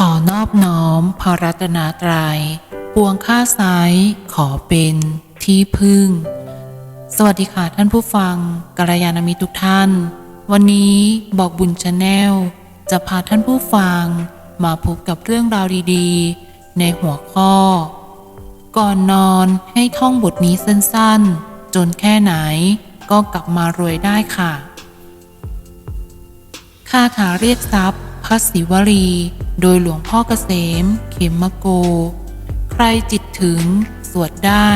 ขอนอบน้อมพระรัตนตรัยปวงข้าไซยขอเป็นที่พึ่ง สวัสดีค่ะท่านผู้ฟังกัลยาณมิตรทุกท่าน วันนี้บอกบุญชาแนลจะพาท่านผู้ฟัง มาพบกับเรื่องราวดีๆ ในหัวข้อ ก่อนนอนให้ท่องบทนี้สั้นๆ จนแค่ไหนก็กลับมารวยได้ค่ะคาถาเรียกทรัพย์พระศิวลี โดยหลวงพ่อเกษม เขมมโก ใครจิตถึง สวดได้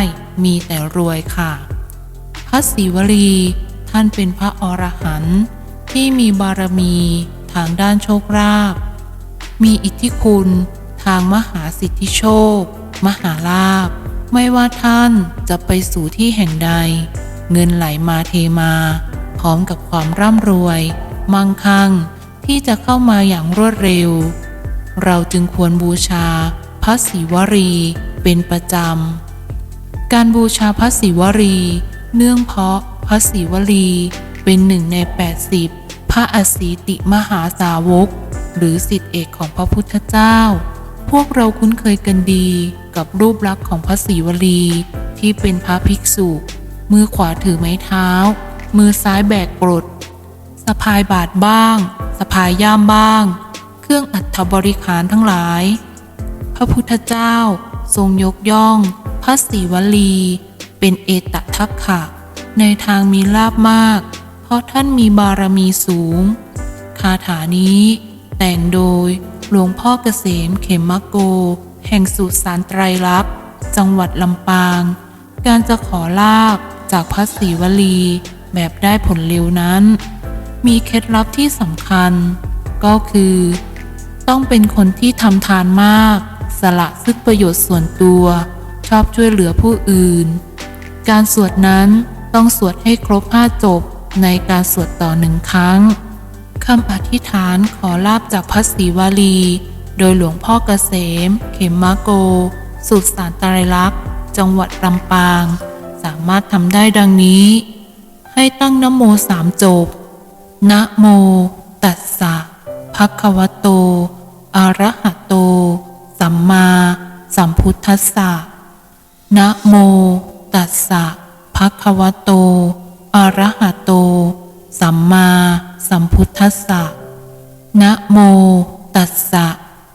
มีแต่รวยค่ะ พระศิวลี ท่านเป็นพระอรหันต์ที่มีบารมีทางด้านโชคลาภมีอิทธิคุณทางมหาสิทธิโชค มหาลาภไม่ว่าท่านจะไปสู่ที่แห่งใด เงินไหลมาเทมา พร้อมกับความร่ำรวย มั่งคั่งที่จะเข้ามาอย่างรวดเร็ว เราจึงควรบูชาพระศิวรี เป็นประจำ การบูชาพระศิวลีเนื่องเพราะพระศิวลีเป็นหนึ่งใน 80 พระอสีติมหาสาวก หรือสิทธิเอกของพระพุทธเจ้า พวกเราคุ้นเคยกันดีกับรูปลักษณ์ของพระศิวลีที่เป็นพระภิกษุ มือขวาถือไม้เท้า มือซ้ายแบกกรดสะพายบาทบ้างสะพายย่ามบ้าง รื่องอัฐบริขารทั้งหลาย พระพุทธเจ้าทรงยกย่อง พระศิวลี เป็นเอตทัคขะ ในทางมีลาบมาก เพราะท่านมีบารมีสูง คาถานี้แต่งโดยหลวงพ่อเกษมเขมมะโก แห่งสุสานไตรลักษณ์จังหวัดลำปาง การจะขอลาบจากพระศิวลีแบบได้ผลเร็วนั้น มีเคล็ดลับที่สำคัญ ก็คือ ต้องเป็นคนที่ทำทานมาก สละซึ่งประโยชน์ส่วนตัว ชอบช่วยเหลือผู้อื่น การสวดนั้นต้องสวดให้ครบห้าจบในการสวดต่อหนึ่งครั้งคำอธิษฐานขอลาบจากพระศิวลี โดยหลวงพ่อเกษม เขมมะโก สุสารตรายลักษณ์จังหวัดลำปาง สามารถทำได้ดังนี้ ให้ตั้งนโมสามจบ นะโม ตัสสะภะคะวะโต อะระหะโต สัมมาสัมพุทธัสสะ นะโม ตัสสะภะคะวะโต อะระหะโต สัมมาสัมพุทธัสสะ นะโม ตัสสะ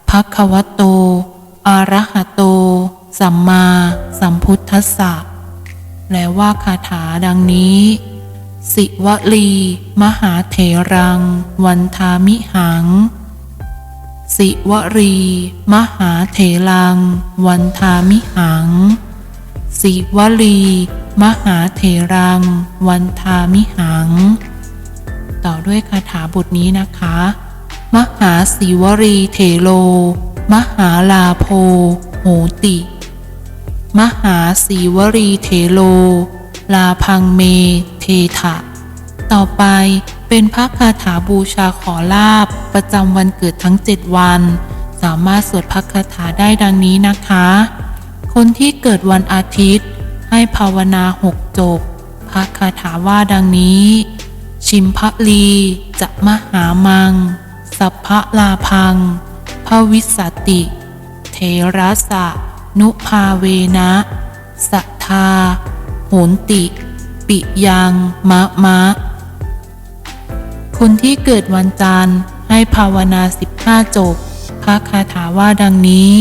ภะคะวะโต อะระหะโต สัมมาสัมพุทธัสสะและว่าคาถาดังนี้ สิวลี มหาเถรัง วันทามิหัง สิวรี มหาเถรัง วันทามิหัง สิวลี มหาเถรัง วันทามิหัง ต่อด้วยคาถาบทนี้นะคะ มหาศิวรีเถโล มหาลาโพโหติ มหาศิวรีเทโล ลาพังเมเทถะ ต่อไป เป็นพระคาถาบูชาขอลาบ ประจำวันเกิดทั้งเจ็ดวัน สามารถสวดพระคาถาได้ดังนี้นะคะ คนที่เกิดวันอาทิตย์ ให้ภาวนาหกจบ พระคาถาว่าดังนี้ ชิมพะลีจะมหามัง สัพพะลาพังพระวิสสติ เทระสะ นุภาเวนะสัทธาโหนติ ปิยังมะมะ คนที่เกิดวันจันทร์ให้ภาวนาสิบห้าจบพระคาถาว่าดังนี้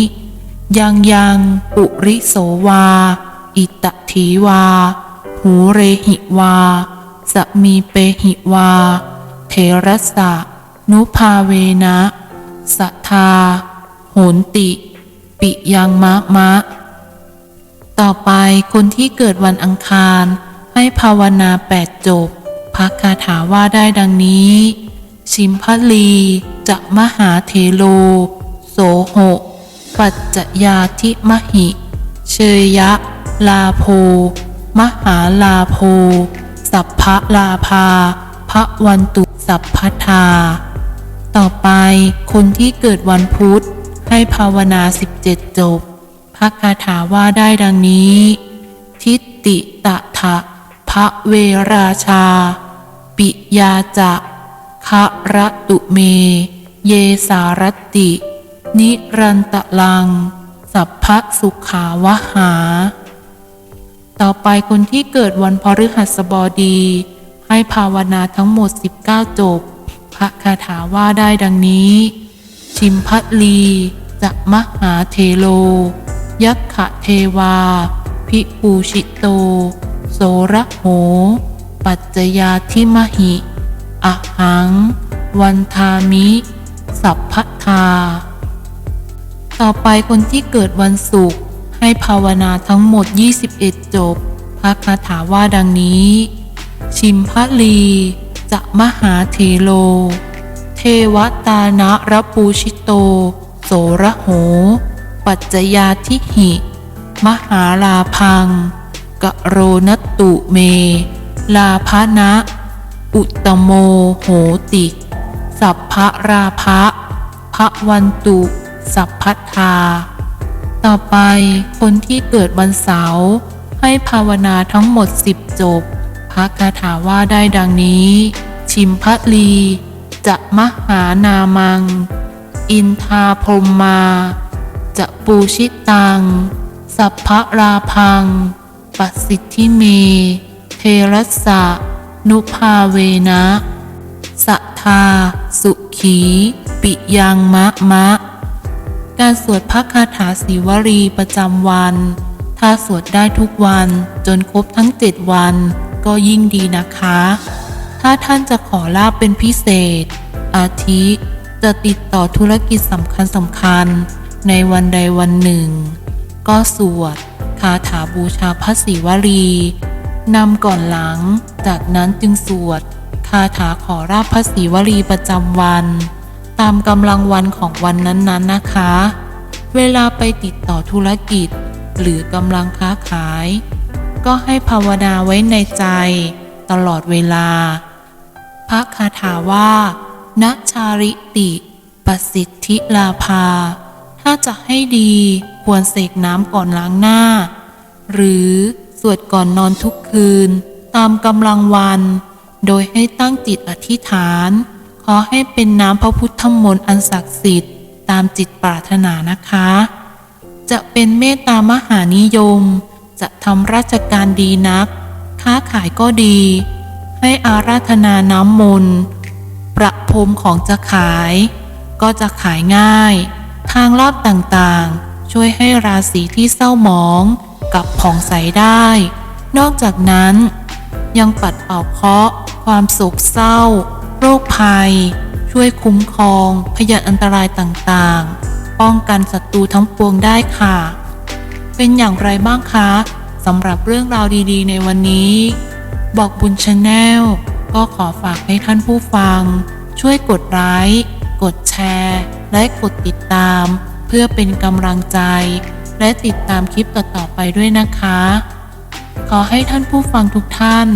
ยังยังปุริโสวา อิตถีวา หูเรหิวาสมีเปหิวา เทระสะ นุภาเวนะสัทธาโหนติ ปิยังมะมะ ต่อไปคนที่เกิดวันอังคารให้ภาวนาแปดจบ พระคาถาว่าได้ดังนี้ ชิมพลีจะมหาเทโล โสโห ปัจจยาธิมหิ เชยยะ ลาโพ มหาลาโพ สัพพะลาภาพระวันตุสัพพทา ต่อไปคนที่เกิดวันพุธให้ภาวนาสิบเจ็ดจบพระคาถาว่าได้ดังนี้ ทิฏติตะทะพระเวราชา ปิยาจะคะระตุเม เยสารติ นิรันตะลัง สัพพะสุขาวหา ต่อไปคนที่เกิดวันพฤหัสบดี ให้ภาวนาทั้งหมด 19 จบ พระคาถาว่าได้ดังนี้ ชิมพัลีจะมหาเทโล ยักขะเทวา พิปูชิโต โสระโห ปัจจยาทิมหิอะหัง วันทามิ สัพพทา ต่อไปคนที่เกิดวันศุกร์ให้ภาวนาทั้งหมด 21 จบ พระคาถาว่าดังนี้ ชิมพลีจะมหาเทโล เทวตานะรปูชิโต โสระโห ปัจจยาทิหิ มหาลาพังกะโรนตุเม ลาภนะ อุตโมโหติ สัพพะราภะพระวันตุ สัพพัทธา ต่อไปคนที่เกิดวันเสาร์ให้ภาวนาทั้งหมดสิบจบ พระคาถาว่าได้ดังนี้ ชิมพลี จะมหานามัง อินทาพรมมา จะปูชิตัง สัพพะราพัง ปัสสิทธิเม รัสสะนุภาเวนะสัทธา สุขี ปิยังมะมะ การสวดพระคาถาสีวลีประจำวัน ถ้าสวดได้ทุกวันจนครบทั้งเจ็ดวัน ก็ยิ่งดีนะคะ ถ้าท่านจะขอลาบเป็นพิเศษ อาทิ จะติดต่อธุรกิจสำคัญสำคัญๆในวันใดวันหนึ่ง ก็สวดคาถาบูชาพระศิวลี นำก่อนหลัง จากนั้นจึงสวด คาถาขอราบพระศิวลีประจำวัน ตามกำลังวันของวันนั้นๆนะคะ เวลาไปติดต่อธุรกิจ หรือกำลังค้าขาย ก็ให้ภาวนาไว้ในใจ ตลอดเวลา พระคาถาว่าณชาริติปสิทธิลาภา ถ้าจะให้ดีควรเสกน้ำก่อนล้างหน้า หรือ วดก่อนนอนทุกคืน ตามกำลังวัน โดยให้ตั้งจิตอธิษฐาน ขอให้เป็นน้ำพระพุทธมนต์อันศักดิ์สิทธิ์ ตามจิตปรารถนานะคะ จะเป็นเมตตามหานิยม จะทำราชการดีนัก ค้าขายก็ดี ให้อาราธนาน้ำมนต์ประพรมของจะขาย ก็จะขายง่าย ทางลอดต่างๆ ช่วยให้ราศีที่เศร้าหมอง กลับผ่องใสได้ นอกจากนั้นยังปัดเป่าเคราะห์ความโศกเศร้า โรคภัย ช่วยคุ้มครอง พยานอันตรายต่างๆ ป้องกันศัตรูทั้งปวงได้ค่ะ เป็นอย่างไรบ้างคะสำหรับเรื่องราวดีๆ ในวันนี้ บอกบุญชาแนลก็ขอฝากให้ท่านผู้ฟัง ช่วยกดไลค์กดแชร์ และกดติดตาม เพื่อเป็นกำลังใจ และติดตามคลิปต่อๆไปด้วยนะคะ ขอให้ท่านผู้ฟังทุกท่าน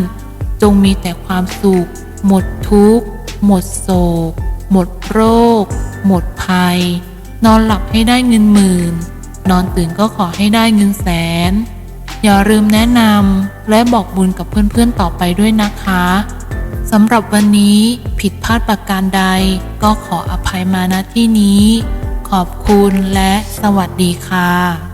จงมีแต่ความสุข หมดทุกข์ หมดโศก หมดโรค หมดภัย นอนหลับให้ได้เงินหมื่น นอนตื่นก็ขอให้ได้เงินแสน อย่าลืมแนะนำและบอกบุญกับเพื่อนๆต่อไปด้วยนะคะสำหรับวันนี้ผิดพลาดประการใดก็ขออภัยมาณที่นี้ ขอบคุณและสวัสดีค่ะ